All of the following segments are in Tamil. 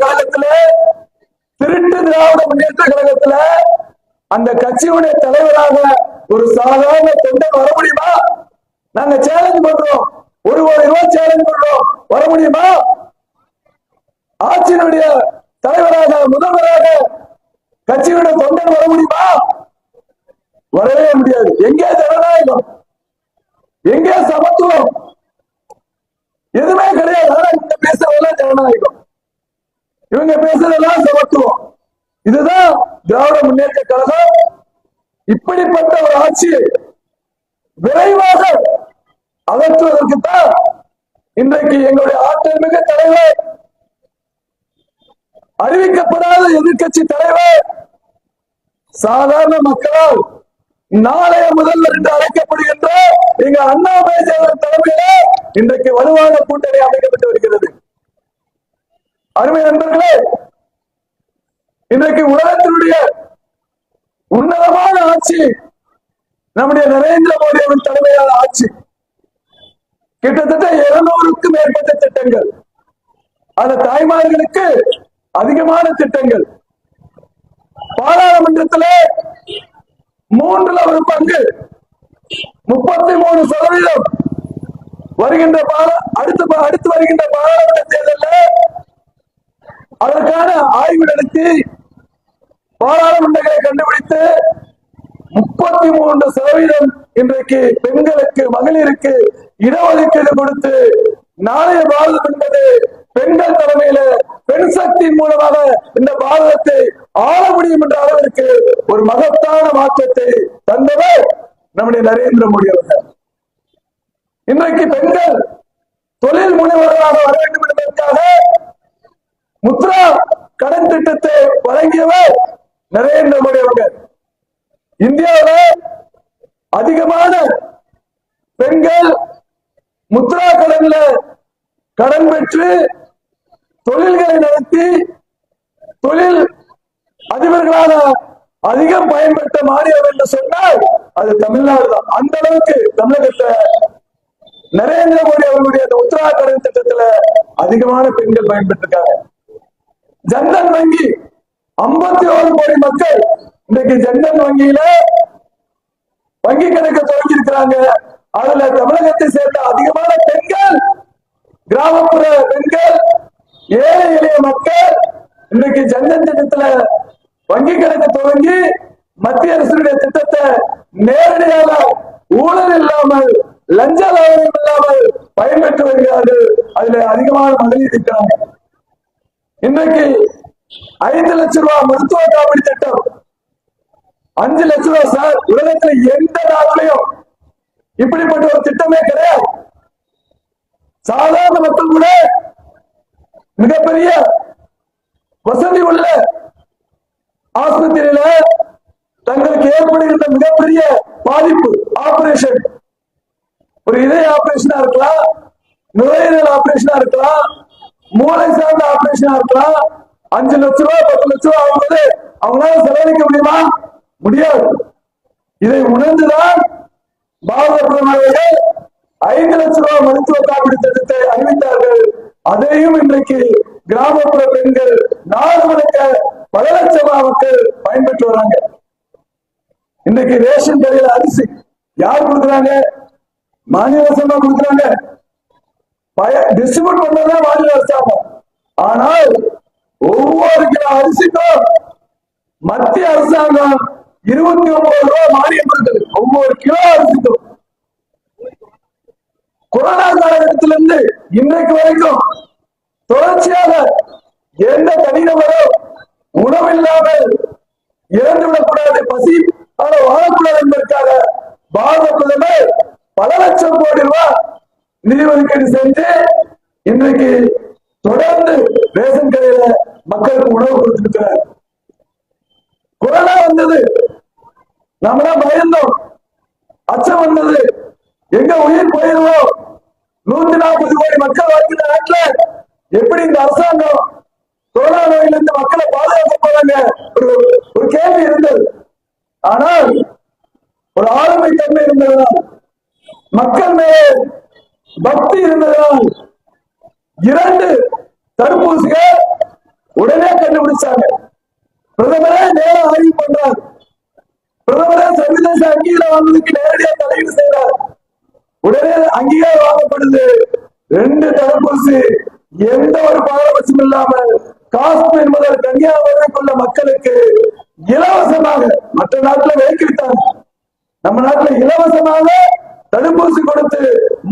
கழகத்துல திருட்டு திராவிட முன்னேற்ற கழகத்துல அந்த கட்சியுடைய தலைவராக ஒரு சாதாரண தொண்டர் வர முடியுமா? நாங்க சேலஞ்ச் பண்றோம். ஒரு கோடி ரூபாய் சேலஞ்ச் பண்றோம். வர முடியுமா? ஆட்சியினுடைய தலைவராக முதல்வராக கட்சியுடைய தொண்டன் வர முடியுமா? வரவே முடியாது. எங்கே ஜனநாயகம்? எங்கே சமத்துவம்? எதுவுமே கிடையாது. ஆனா இந்த பேசுறதெல்லாம் ஜனநாயகம். இவங்க பேசுறதெல்லாம் சமத்துவம். இதுதான் திராவிட முன்னேற்ற கழகம். இப்படிப்பட்ட ஒரு ஆட்சி விரைவாக அகற்றுவதற்குத்தான் இன்றைக்கு எங்களுடைய ஆற்றல் மிக தலைவர் அறிவிக்கப்படாத எதிர்க்கட்சி தலைவர் சாதாரண மக்களால் நாளைய முதல்வர் என்று அழைக்கப்படுகின்ற எங்க அண்ணா மேஜர் தலைமையில இன்றைக்கு வலுவான கூட்டணி அமைக்கப்பட்டு வருகிறது. அருமை நண்பர்களே இன்றைக்கு உலகத்தினுடைய உன்னதமான ஆட்சி நம்முடைய நரேந்திர மோடி அவர்கள் தலைமையான ஆட்சி. கிட்டத்தட்ட இருநூறுக்கும் மேற்பட்ட திட்டங்கள். அந்த தாய்மார்களுக்கு அதிகமான திட்டங்கள். பாராளுமன்றத்தில் மூன்றுல ஒரு பங்கு முப்பத்தி மூணு சதவீதம் வருகின்ற பார அடுத்து அடுத்து வருகின்ற பாராளுமன்ற தேர்தலில் அதற்கான ஆய்வு நடத்தி பாராளுமன்றங்களை கண்டுபிடித்து முப்பத்தி மூன்று சதவீதம் இன்றைக்கு பெண்களுக்கு மகளிருக்கு இடஒதுக்கீடு கொடுத்து நாளைய பாரதம் என்பது பெண்கள் தலைமையில பெண் சக்தியின் மூலமாக இந்த பாரதத்தை ஆள முடியும் என்ற அளவிற்கு ஒரு மகத்தான மாற்றத்தை தந்தவர் நம்முடைய நரேந்திர மோடி அவர்கள். இன்றைக்கு பெண்கள் தொழில் முனைவர்களாக வர வேண்டும் என்பதற்காக முத்ரா கடன் திட்டத்தை வழங்கியவர் நரேந்திர மோடி அவர்கள். இந்தியாவில அதிகமான பெண்கள் முத்ரா கடன்ல கடன் பெற்று தொழில்களை நடத்தி தொழில் அதிபர்களான அதிகம் பயன்பெற்ற மாநிலம் என்று சொன்னால் அது தமிழ்நாடு தான். அந்த அளவுக்கு தமிழகத்துல நரேந்திர மோடி அவர்களுடைய அந்த உத்தரா கடன் திட்டத்துல அதிகமான பெண்கள் பயன்பெற்றிருக்காங்க. ஜன்தன் வங்கி. ஐம்பத்தி ஓரு கோடி மக்கள் இன்றைக்கு ஜன்தன் வங்கியில வங்கி கணக்கு தொடங்கி இருக்கிறாங்க அதுல தமிழகத்தை சேர்ந்த அதிகமான பெண்கள் கிராமப்புற பெண்கள் ஏழை எளிய மக்கள் இன்னைக்கு ஜன்தன் திட்டத்துல வங்கி கணக்கு துவங்கி மத்திய அரசுடைய திட்டத்தை நேரடியாக ஊழல் இல்லாமல் லஞ்ச லாபம் இல்லாமல் பயன்பெற்று வருகிறார்கள். அதுல அதிகமான மகளிர் இருக்கிறாங்க இன்றைக்கு ஐந்து லட்சம் ரூபாய் மருத்துவ காப்பீடு திட்டம். அஞ்சு லட்சம் ரூபாய் சார் உலகத்துல எந்த நாட்டிலையும் இப்படிப்பட்ட ஒரு திட்டமே கிடையாது. சாதாரண மக்கள் கூட மிகப்பெரிய வசதி உள்ள ஆஸ்பத்திரியில தங்களுக்கு ஏற்படுகின்ற மிகப்பெரிய பாதிப்பு ஆபரேஷன் ஒரு இதய ஆபரேஷனா இருக்கலாம் நுரையீரல் ஆபரேஷனா இருக்கலாம் மூளை சார்ந்த ஆபரேஷனா இருக்கலாம் அஞ்சு லட்ச ரூபாய் பத்து லட்ச ரூபா ஆகும்போது அவங்களால செலவழிக்க முடியுமா? முடியாது. இதை உணர்ந்துதான் பாரத பிரதமர்கள் ஐந்து லட்ச ரூபாய் மருத்துவ காப்பீடு திட்டத்தை அறிவித்தார்கள். அதையும் இன்றைக்கு கிராமப்புற பெண்கள் நாடு முழுக்க பல லட்சமா மக்கள் பயன்பெற்று வராங்க. இன்னைக்கு ரேஷன் கடையில் அரிசி யார் கொடுக்குறாங்க? மாநில அரசாங்கம் கொடுக்குறாங்க? டிஸ்ட்ரிபியூட் பண்றதுதான் மாநில அரசாங்கம். ஆனால் ஒவ்வொரு கிலோ அரிசிக்கும் மத்திய அரசாங்கம் இருபத்தி ஒன்பது ரூபாய் மானியம் கொடுக்குது. ஒவ்வொரு கிலோ அரிசிக்கும். கொரோனா காலகட்டத்திலிருந்து இன்றைக்கு வரைக்கும் தொடர்ச்சியாக எந்த தனிநபரும் உணவில்லாமல் இறந்து விடக்கூடாது பசி ஆனால் வாழக்கூடாது என்பதற்காக பாரத பிரதமர் பல லட்சம் கோடி ரூபாய் நிதி ஒதுக்கீடு செஞ்சு இன்றைக்கு தொடர்ந்து ரேஷன் கடையில மக்களுக்கு உணவு கொடுத்திருக்கிறார். கொரோனா வந்தது. நம்மளா பயந்தோம். அச்சம் வந்தது. எங்க உயிர் போயிருவோம் நூத்தி நாற்பது கோடி மக்கள் வாழ்கின்ற நாட்டுல எப்படி இந்த அரசாங்கம் கொரோனா நோயிலிருந்து மக்களை பாதுகாக்க போறாங்க ஒரு ஒரு கேள்வி இருந்தது. ஆனால் ஒரு ஆளுமை தன்மை இருந்ததுதான். மக்கள் மேல் பக்தி இருந்ததால் இரண்டு தடுப்பூசிகள் கண்டுபிடிச்சாங்க. பிரதமரே நேரம் ஆய்வு பண்றார். பிரதமரே சர்வதேச அங்கீகாரம் வாங்குவதற்கு நேரடியா தலைவர் செய்றார் உடனே அங்கீகாரம் வாங்கப்படுது. ரெண்டு தடுப்பூசி எந்த ஒரு பாரபட்சம் இல்லாமல் காஷ்மீர் முதல் கன்னியாகுமரிக்குள்ள மக்களுக்கு இலவசமாக மற்ற நாட்டுல விலக்கி விட்டாங்க. நம்ம நாட்டுல இலவசமாக தடுப்பூசி கொடுத்து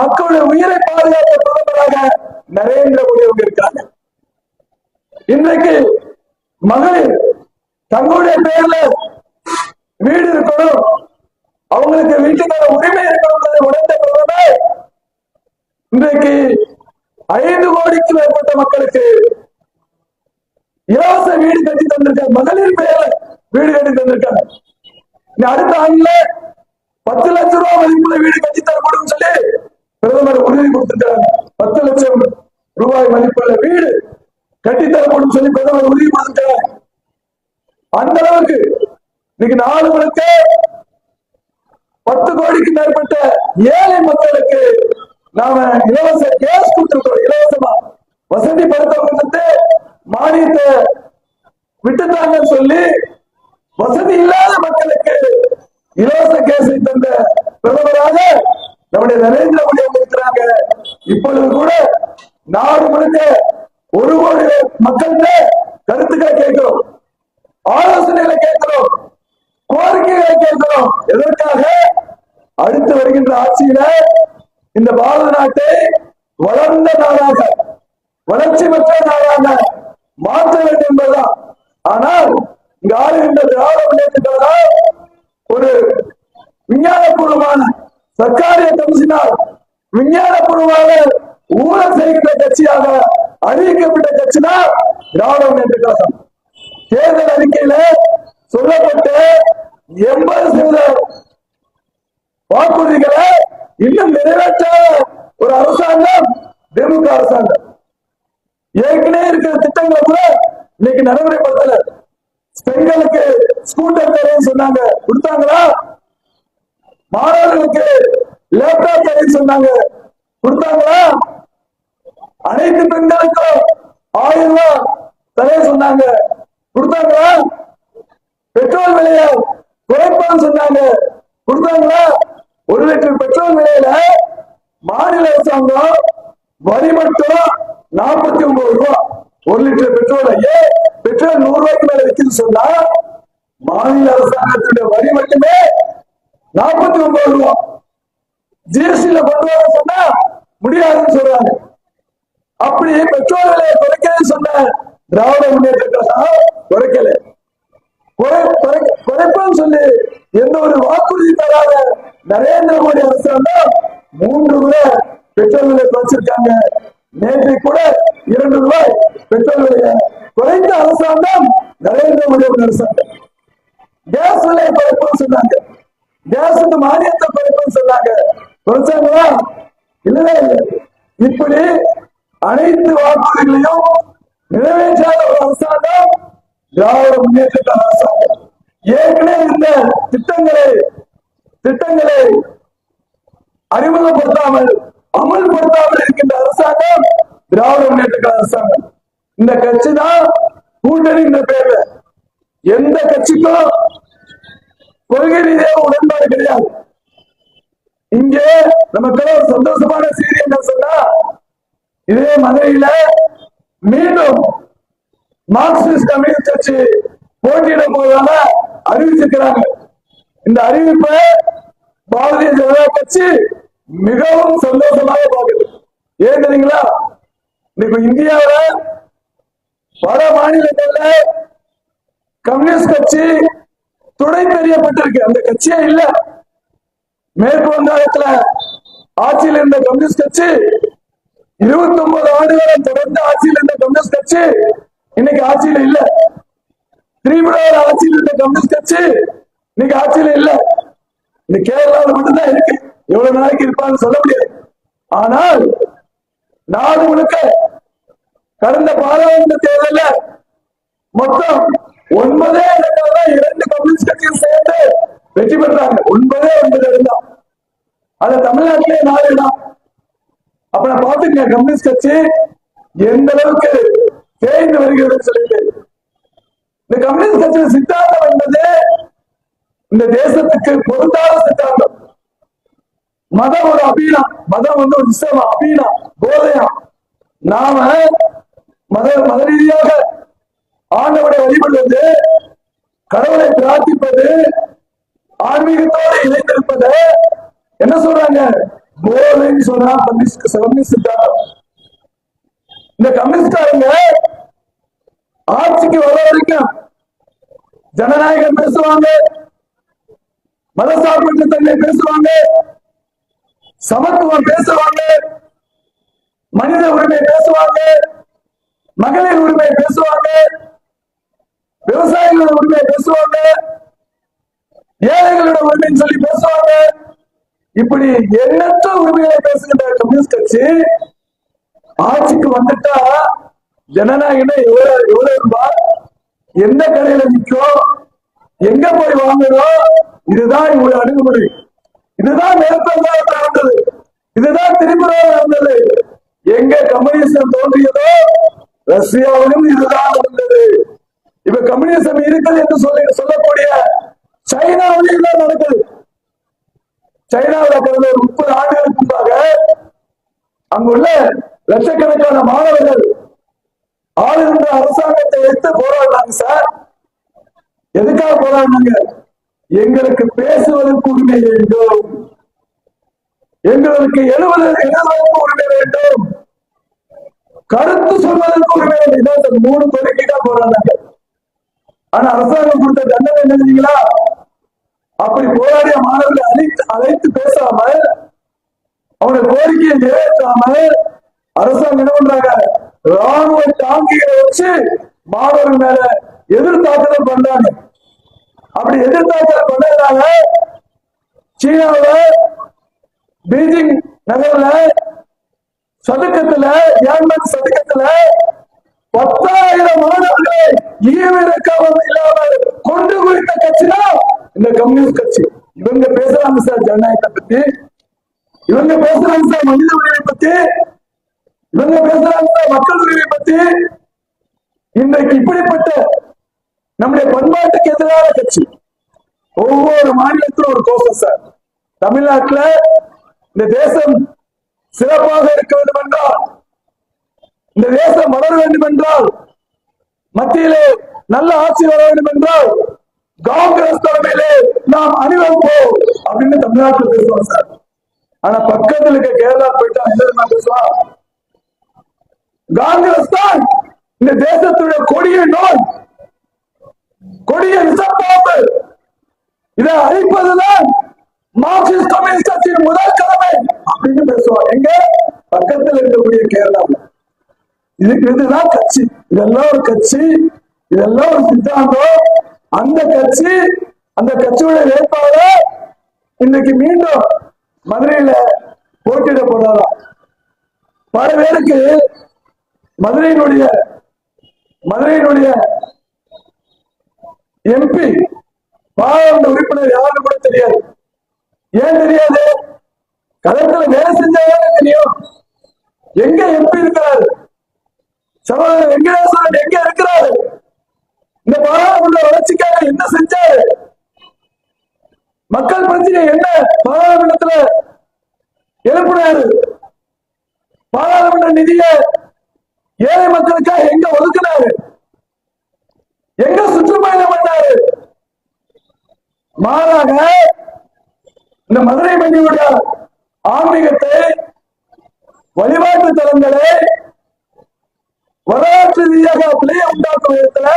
மக்களுடைய உயிரை பாதுகாத்த பிரதமராக நரேந்திர மோடி அவங்க இருக்காங்க. இன்றைக்கு மகளிர் தங்களுடைய பேர்ல வீடு இருக்கணும். அவங்களுக்கு வீட்டுக்கான உரிமை இருக்கணும் உணர்ந்த பிரதமர் இன்றைக்கு ஐந்து கோடிக்கு மேற்பட்ட மக்களுக்கு இலவச வீடு கட்டி தந்திருக்காங்க மகளிர் பேர்ல வீடு கட்டி தந்திருக்காங்க அடுத்த ஆண்டுல பத்து லட்சம் ரூபாய் மதிப்புள்ள வீடு கட்டித்தரப்படும் சொல்லி பிரதமர் உறுதி கொடுத்துட்டார் பத்து லட்சம் ரூபாய் மதிப்புள்ள வீடு கட்டித்தரப்படும் சொல்லி பிரதமர் உறுதி கொடுத்துட்டார் அந்த அளவுக்கு இன்னைக்கு நாலு மணிக்கு பத்து கோடிக்கு மேற்பட்ட ஏழை மக்களுக்கு நாம இலவச கேஸ் கொடுத்திருக்கிறோம். இலவசமா. வசதி படுத்தவங்களுக்கு மானியத்தை விட்டுட்டாங்கன்னு சொல்லி வசதி இல்லை இலவச கேஸை தந்த பிரதமராக நம்முடைய நரேந்திர மோடி அவங்க இருக்கிறாங்க. இப்பொழுது கூட நாடு முழுக்க ஒரு கோடி மக்கள்கிட்ட கருத்துக்களை கேட்கிறோம். ஆலோசனைகளை கேட்கிறோம். கோரிக்கைகளை கேட்கிறோம். எதற்காக? அடுத்து வருகின்ற ஆட்சியில இந்த பாரத நாட்டை வளர்ந்த நாடாக வளர்ச்சி பெற்ற நாடாக மாற்ற வேண்டும் என்பதுதான். ஆனால் இங்கு ஆளுகின்ற திராவிட முன்னேற்ற ஒரு விஞ்ஞானபூர்வமான சர்க்காரிய கமிஷனால் விஞ்ஞானபூர்வமாக ஊழல் செய்கின்ற கட்சியாக அறிவிக்கப்பட்ட கட்சினா தான் திராவிட முன்னேற்ற கழகம். தேர்தல் அறிக்கையில சொல்லப்பட்ட எண்பது சதவீத வாக்குறுதிகளை இன்னும் நிறைவேற்றாத ஒரு அரசாங்கம் திமுக அரசாங்கம். ஏற்கனவே இருக்கிற திட்டங்களை கூட இன்னைக்கு நடைமுறைப்படுத்தல. பெண்களுக்கு ஸ்கூட்டர் தரேன்னு சொன்னாங்க. கொடுத்தாங்களா? மாணவர்களுக்கு லேப்டாப் தரேன்னு சொன்னாங்க. கொடுத்தாங்களா? அனைத்து பெண்களுக்கும் ஆயிரம் ரூபாய் தரேன்னு சொன்னாங்க. கொடுத்தாங்களா? பெட்ரோல் விலைய குறைப்பான்னு சொன்னாங்க. கொடுத்தாங்களா? ஒரு லிட்டர் பெட்ரோல் விலையில மாநில அரசாங்கம் வரி மட்டும் நாற்பத்தி ஒன்பது ரூபாய். ஒரு லிட்டர் பெட்ரோல் ஐயே பெட்ரோல் நூறு ரூபாய்க்கு மேல விற்குது சொன்னா மாநில அரசாங்கத்துடைய வரி மட்டுமே நாற்பத்தி ஒன்பது ரூபாய் ஜிஎஸ்டில கொண்டு வர சொன்னா முடியாதுன்னு சொல்றாங்க. அப்படி பெட்ரோல் விலையை குறைக்கலன்னு சொன்ன திராவிட முன்னேற்ற கழகம் குறைக்கல. குறை குறை- சொல்லி எந்த ஒரு வாக்குறுதி தராத நரேந்திர மோடி அரசாங்கம் மூன்று முறை பெட்ரோல் விலை குறைச்சிருக்காங்க. நேற்று கூட இரண்டு ரூபாய் பெட்ரோல் விலையை குறைந்த அரசாங்கம் நரேந்திர மோடி அரசாங்கம். கேஸ் விலையை சொன்னாங்க. கேஸுக்கு மானியத்தை குறைப்புன்னு சொன்னாங்க. குறைச்சாங்களா இல்லவே இல்லை. இப்படி அனைத்து வாக்குறுதிகளையும் நிறைவேற்றாத ஒரு அரசாங்கம் திராவிட முன்னேற்ற அரசாங்கம். ஏற்கனவே இந்த திட்டங்களை திட்டங்களை அறிமுகப்படுத்தாமல் அமல்படுத்தாமல் இருக்கின்ற அரசாங்கம் திராவிட முன்னேற்ற அரசாங்கம். இந்த கட்சி தான் கூட்டணி என்ற பேர்ல. எந்த கட்சிக்கும் கொள்கை ரீதியாக உடன்பாடு கிடையாது. இங்கே நமக்கு ஒரு சந்தோஷமான செய்தி என்ன சொன்னா இதே மதுரையில மீண்டும் மார்க்சிஸ்ட் கம்யூனிஸ்ட் கட்சி போட்டியிட போவதாக அறிவிச்சிருக்கிறாங்க. இந்த அறிவிப்பை பாரதிய ஜனதா கட்சி மிகவும் சந்தோஷமாக பார்க்குது. ஏன் தெரியுங்களா? இன்னைக்கு இந்தியாவில் பல மாநிலங்கள்ல கம்யூனிஸ்ட் கட்சி துணை தெரியப்பட்டிருக்கு அந்த கட்சியே இல்ல. மேற்கு வங்காளத்துல ஆட்சியில் இருந்த கம்யூனிஸ்ட் கட்சி இருபத்தி ஒன்பது ஆண்டுகளும் தொடர்ந்து ஆட்சியில் இருந்த கம்யூனிஸ்ட் கட்சி இன்னைக்கு ஆட்சியில இல்ல. திரிபுராவில் ஆட்சியில் இருந்த கம்யூனிஸ்ட் கட்சி இன்னைக்கு ஆட்சியில இல்ல. இந்த கேரளாவில் மட்டும்தான் இருக்கு. எவ்வளவு நாளைக்கு இருப்பான்னு சொல்ல முடியாது. ஆனால் நாடு முழுக்க கடந்த பாராளுமன்ற தேர்தலில் மொத்தம் ஒன்பதே இரண்டு கம்யூனிஸ்ட் கட்சியும் சேர்ந்து வெற்றி பெற்றாங்க. ஒன்பதே ஒன்பது இடம் தான் அது தமிழ்நாட்டிலே நாலு தான் அப்ப நான் பாத்துங்க கம்யூனிஸ்ட் கட்சி எந்த அளவுக்கு தேய்ந்து வருகிறது சொல்லிட்டு. இந்த கம்யூனிஸ்ட் சித்தாந்தம் என்பது இந்த தேசத்துக்கு பொருந்தாத சித்தாந்தம். மதம் ஒரு அபீனம் மதம் வந்து ஒரு விஷயம் அபீனம் போதையம் நாம மத மத ரீதியாக ஆண்டவரை வழிபடுவது கடவுளை பிரார்த்திப்பது ஆன்மீகத்தோடு இணைந்திருப்பது. என்ன சொல்றாங்க? போதைன்னு சொல்றா கம்யூனிஸ்ட் கம்யூனிஸ்ட் இந்த கம்யூனிஸ்டாருங்க ஆட்சிக்கு வர வரைக்கும் ஜனநாயகம் பேசுவாங்க மதசார்பற்ற தன்மை பேசுவாங்க சமத்துவம் பேசுவாங்க மனித உரிமை பேசுவாங்க மகளிர் உரிமை பேசுவாங்க விவசாயிகளோட உரிமையை பேசுவாங்க. ஏழைகளோட உரிமைன்னு சொல்லி பேசுவாங்க. இப்படி எண்ணற்ற உரிமைகளை பேசுகின்ற கம்யூனிஸ்ட் கட்சி ஆட்சிக்கு வந்துட்டா ஜனநாயகமே எவ்வளவு எவ்வளவு ரூபாய் எந்த கடையில நிற்கும் எங்க போய் வாங்கணும் இதுதான் இவ்வளவு அணுகுமுறை. இதுதான் மேற்கொண்டாக நடந்தது இதுதான் திரிபுராவில் நடந்தது எங்க கம்யூனிசம் தோன்றியதோ ரஷ்யாவிலும் இதுதான் நடந்தது. இப்ப கம்யூனிசம் இருக்குது என்று சொல்லி சொல்லக்கூடிய சைனாவிலும் தான் நடக்குது? சைனாவில் கடந்த ஒரு முப்பது ஆண்டுகளுக்கு முன்பாக அங்குள்ள லட்சக்கணக்கான மாணவர்கள் ஆளுகின்ற அரசாங்கத்தை எடுத்து போராடினாங்க சார். எதுக்காக போராடினாங்க? எங்களுக்கு பேசுவதற்கு உரிமை வேண்டும். எங்களுக்கு எழுவதற்கு எழுவதற்கு உரிமை வேண்டும். கருத்து சொல்வதற்கு உரிமை வேண்டும். மூணு கோரிக்கைக்கா போராடினாங்க. ஆனா அரசாங்கம் கொடுத்த தண்டனை என்ன அப்படி போராடிய மாணவர்களை அழைத்து அழைத்து பேசாமல் அவனுடைய கோரிக்கையை நிறைவேற்றாம அரசாங்கம் என்ன பண்றாங்க? ராணுவ டாங்கிகளை வச்சு மாணவர்கள் மேல எதிர்த்தாக்குதல் பண்றாங்க. அப்படி எதிர்த்தாக்குதல் பண்ணதுனால சீனாவில பீஜிங் நகர்ல சதுக்கத்துல ஏர்மன் சதுக்கத்துல மாணவர்களை இல்லாமல் கொண்டு குறித்த கட்சி தான் இந்த கம்யூனிஸ்ட் கட்சி. இவங்க பேசுறாங்க சார் ஜனநாயகத்தை பத்தி இவங்க பேசுறாங்க சார் மனித உரிமை பத்தி இவங்க பேசுறாங்க சார் மக்கள் உரிமை பத்தி இன்றைக்கு இப்படிப்பட்ட நம்முடைய பண்பாட்டுக்கு எதிரான கட்சி. ஒவ்வொரு மாநிலத்திலும் ஒரு கோஷம் சார் தமிழ்நாட்டுல இந்த தேசம் சிறப்பாக இருக்க வேண்டும் என்றால் இந்த தேசம் வளர வேண்டும் என்றால் மத்தியிலே நல்ல ஆட்சி வர வேண்டும் என்றால் காங்கிரஸ் தலைமையிலே நாம் அணிவகுப்போம் அப்படின்னு தமிழ்நாட்டில் பேசுவோம் சார். ஆனா பக்கத்துல இருக்க கேரளா போயிட்டா என்ன பேசலாம் பேசுவான் காங்கிரஸ் தான் இந்த தேசத்துடைய கொடிய நோய் கொடிய விஷப்பாம்பு இதை அழிப்பதுதான் மார்க்சிஸ்ட் கம்யூனிஸ்ட் கட்சியின் முதல் கடமை அப்படின்னு பேசுவாங்க எங்க? பக்கத்தில் இருக்கக்கூடிய கேரளாவில். இது இதுதான் கட்சி. இதெல்லாம் ஒரு கட்சி. இதெல்லாம் ஒரு சித்தாந்தம். அந்த கட்சி அந்த கட்சியுடைய வேட்பாளர் இன்னைக்கு மீண்டும் மதுரையில போட்டியிட போறாராம் பல பேருக்கு மதுரையினுடைய மதுரையினுடைய எம்பி பாராளுமன்ற உறுப்பினர் யாருன்னு கூட தெரியாது. ஏன் தெரியாது? களத்துல வேலை செஞ்சாலே தெரியும். எங்க எம்பி இருக்கிறாரு? சகோதரர் வெங்கடேஸ்வரன் எங்க இருக்கிறாரு? இந்த பாராளுமன்ற வளர்ச்சிக்காக என்ன செஞ்சாரு? மக்கள் பிரச்சனை என்ன பாராளுமன்றத்துல எழுப்பினாரு? பாராளுமன்ற நிதியை ஏழை மக்களுக்காக எங்க ஒதுக்கினாரு? எங்க சுற்றுப்பயணம் பண்ணாரு? மாறாக இந்த மதுரை மண்ணியுடைய ஆன்மீகத்தை வழிபாட்டு தலங்களை வரலாற்று ரீதியாக பிள்ளைய உண்டாக்கும் விதத்துல